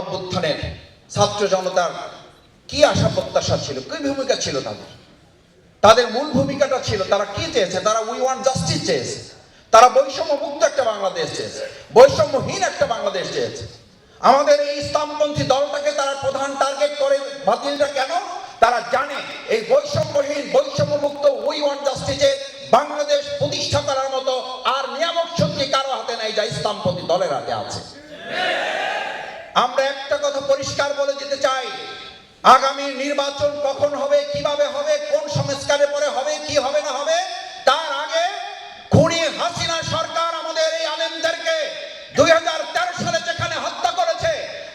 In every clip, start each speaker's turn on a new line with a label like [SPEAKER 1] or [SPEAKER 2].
[SPEAKER 1] অভ্যুত্থানের ছাত্র জনতার কি আশা প্রত্যাশা ছিল? কি ভূমিকা ছিল তাদের? তাদের মূল ভূমিকাটা ছিল, তারা কি চেয়েছে? তারা উই ওয়ান্ট জাস্টিস চেয়েছে। তারা বৈষম্য মুক্ত একটা বাংলাদেশ চেয়েছে। বৈষম্যহীন একটা বাংলাদেশ চেয়েছে। আমাদের এই ইসলামপন্থী দলটাকে তারা প্রধান টার্গেট করে বাতিলটা কেন? তারা জানে এই বৈষম্যহীন বৈষম্য মুক্ত উই ওয়ান্ট জাস্টিসে বাংলাদেশ প্রতিষ্ঠা করার মতো আর নিয়ামক শক্তি কারও হাতে নাই যা ইসলামপন্থী দলের হাতে আছে। পরিষ্কার বলে দিতে চাই। আগামী নির্বাচন কখন হবে, কীভাবে হবে, কোন সংস্কারের পরে হবে, কি হবে না হবে, তার আগে খুনি হাসিনা সরকার আমাদের এই আলেমদেরকে দুই হাজার তেরো সালে যেখানে হত্যা করেছে,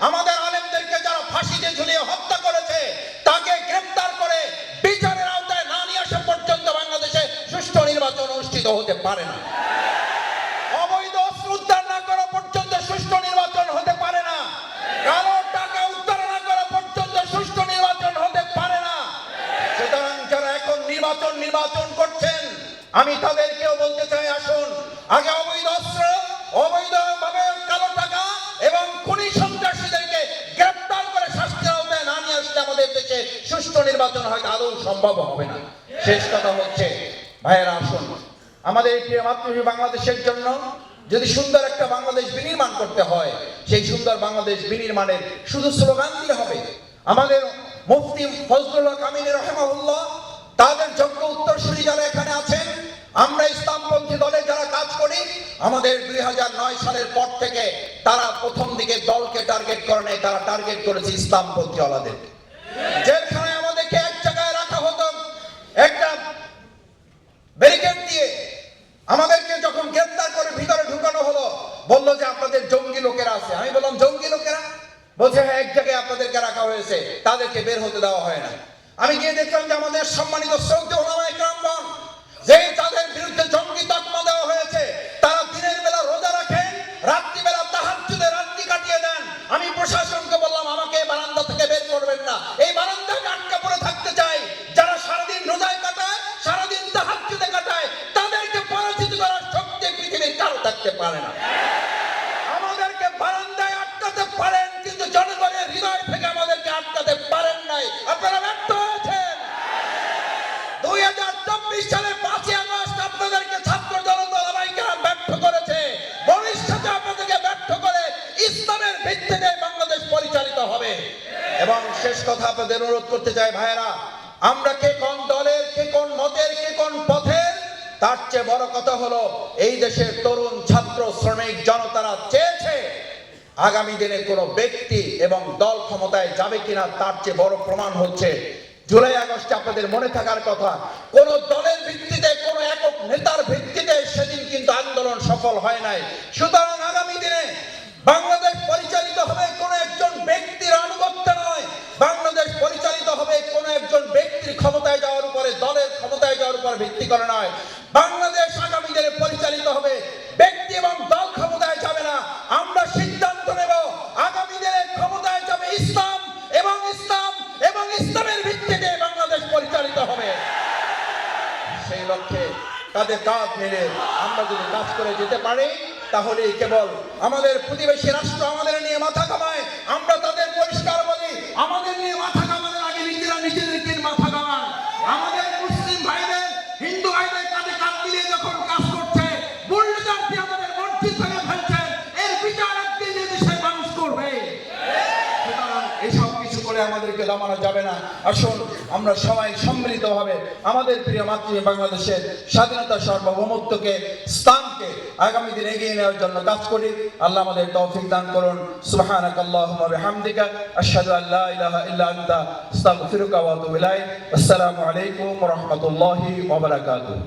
[SPEAKER 1] আমাদের আলেমদেরকে যারা ফাঁসিতে ঝুলিয়ে হত্যা করেছে, তাকে গ্রেপ্তার করে বিচারের আওতায় না নিয়ে আসা পর্যন্ত বাংলাদেশে সুষ্ঠু নির্বাচন অনুষ্ঠিত হতে পারে না। নির্বাচন নির্বাচন করছেন। আমি তাদেরকেও বলতে চাই, আসুন। আগে অবৈধ অস্ত্র, অবৈধভাবে কালো টাকা এবং খুনি সন্ত্রাসীদেরকে গ্রেপ্তার করে শাস্তির আওতায় আসলে আমাদের দেশে সুষ্ঠু নির্বাচন আদৌ সম্ভব হবে না। শেষ কথা হচ্ছে, ভাইয়েরা, আসুন। আমাদের এই মাতৃভূমি বাংলাদেশের জন্য যদি সুন্দর একটা বাংলাদেশ বিনির্মাণ করতে হয়, সেই সুন্দর বাংলাদেশ বিনির্মাণের শুধু স্লোগান দিলে হবে। আমাদের মুফতি ফজলুল্লাহ কামিনী রহমাউল্লাহ তাদের যোগ্য উত্তরসূরি যারা এখানে আছেন, আমরা ইসলামপন্থী দলে যারা কাজ করি, আমাদের দুই হাজার নয় সালের পর থেকে তারা প্রথম দিকে দলকে টার্গেট করে নাই, তারা টার্গেট করেছে ইসলামপন্থী ওলাদেরকে যেখানে আমাদেরকে এক জায়গায় রাখা হতো, একটা ব্যারিকেড দিয়ে আমাদেরকে যখন গ্রেফতার করে ভিতরে ঢুকানো হলো, বলল যে আপনাদের জঙ্গি লোকেরা আছে। আমি বললাম, জঙ্গি লোকেরা? বলছে হ্যাঁ এক জায়গায় আপনাদেরকে রাখা হয়েছে, তাদেরকে বের হতে দেওয়া হয় না। আমি গিয়ে দেখলাম যে আমাদের সম্মানিত শ্রদ্ধে যে তাদের বিরুদ্ধে ভিত্তিতে বাংলাদেশ পরিচালিত হবে। এবং শেষ কথা আপনাদের অনুরোধ করতে চাই, ভাইয়েরা, আমরা কে কোন দলের, কে কোন মতের, কে কোন পথের? তার চেয়ে বড় কথা হলো, এই দেশের তরুণ ছাত্র, শ্রমিক জনতারা চেয়েছে আগামী দিনে কোনো ব্যক্তি এবং দল ক্ষমতায় যাবে কিনা, তার চেয়ে বড় প্রমাণ হচ্ছে জুলাই আগস্টে আপনাদের মনে থাকার কথা। কোন দলের ভিত্তিতে, কোন একক নেতার ভিত্তিতে সেদিন কিন্তু আন্দোলন সফল হয় নাই। সুতরাং আগামী দিনে বাংলাদেশ লক্ষ্যে তাদের কাজ মেরে আমরা যদি কাজ করে যেতে পারি তাহলে কেবল আমাদের প্রতিবেশী রাষ্ট্র আমাদের নিয়ে মাথা কামায় আমরা তাদের পরিষ্কার বলি, আমাদের নিয়ে মাথা করে আমাদেরকে দমানো যাবে না। আসুন, আমরা সবাই সম্মিলিতভাবে আমাদের প্রিয় মাতৃভূমি বাংলাদেশের স্বাধীনতা সার্বভৌমত্বকে, স্থানকে আগামী দিন এগিয়ে নেওয়ার জন্য কাজ করি। আল্লাহ আমাদের তৌফিক দান করুন। সুবহানাক আল্লাহুম্মা বিহামদিকা, আশহাদু আল্লা ইলাহা ইল্লা আনতা, আস্তাগফিরুকা ওয়া আতুবু ইলাইক। আসসালামু আলাইকুম ওয়া রাহমাতুল্লাহি ওয়া বারাকাতুহু।